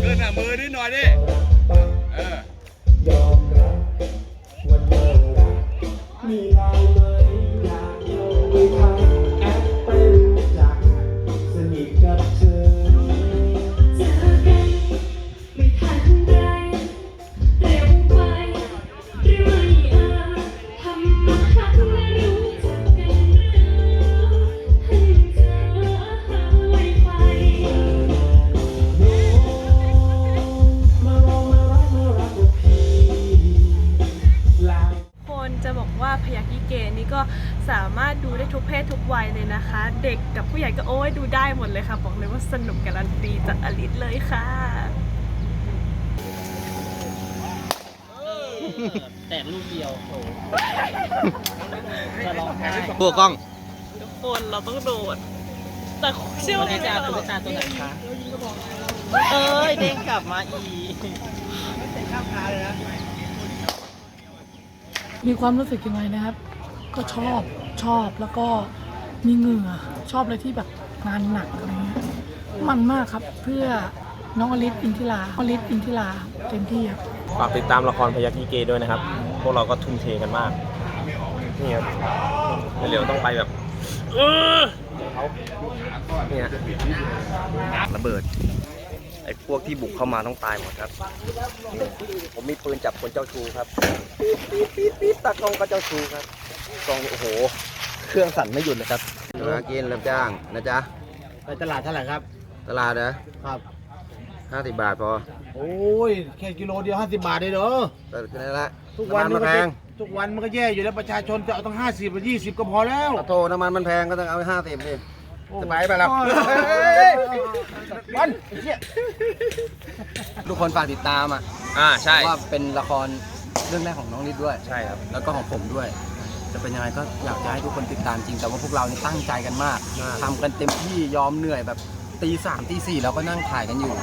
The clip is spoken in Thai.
เกินหน่ะมือนิดหน่อยดิ สามารถดูได้ทุกเพศทุกวัยเลยนะคะ เด็กกับผู้ใหญ่ก็โอ้ยดูได้หมดเลยค่ะ บอกเลยว่าสนุกการันตีจากอลิสเลยค่ะแต่ลูกเดียวโอ้จะร้องไห้พวกกล้อง ทุกคนเราต้องโดด แต่เชื่อวัว่านนี้จะเอาตุ๊กตาตัวไหนคะเอ้ยเด้งกลับมาอีกมีความรู้สึกยังไงนะครับ ก็ชอบชอบแล้วก็มีเหงื่อชอบเลยที่แบบงานหนักอะไรเงี้ยมันมากครับเพื่อน้องอลิสอินทิราอลิสอินทิราเต็มที่ครับฝากติดตามละครพยักยีเกด้วยนะครับ พวกเราก็ทุ่มเทกันมากนี่ครับเร็วๆต้องไปแบบเออเนี่ยระเบิดไอ้พวกที่บุกเข้ามาต้องตายหมดครับ ผมมีปืนจับคนเจ้าชู้ครับปี๊ดปี๊ดปี๊ดปี๊ดตากล้องก็เจ้าชู้ครับ กล้องโอ้โห เครื่องสั่นไม่หยุดเลยครับมากินรับจ้างนะจ๊ะ ไปตลาดเท่าไหร่ครับ ตลาดนะครับ ห้าสิบบาทพอโอ้ยแค่กิโลเดียว 50 บาทเลยเหรอ แต่แค่นั้นละทุกวันำมัมันนแพก็งทุกวันมันก็แย่อยู่แล้วประชาชนจะเอาตั้ง50หรือ20 ก็พอแล้วขอโทษน้ำมันมันแพงก็ต้องเอาไปห้าสิบดิจะไปไปแล้วโอ้ยวันทุกคนฝากติดตามอะอ่าใช่ ว่าเป็นละครเรื่องแรกของน้องนิดด้วย ใช่ครับ แล้วก็ของผมด้วย จะเป็นยังไงก็อยากจะให้ทุกคนติดตามจริง แต่ว่าพวกเรานี่ตั้งใจกันมากมากทำกันเต็มที่ยอมเหนื่อยแบบตีสามตีสี่เราก็นั่งถ่ายกันอยู่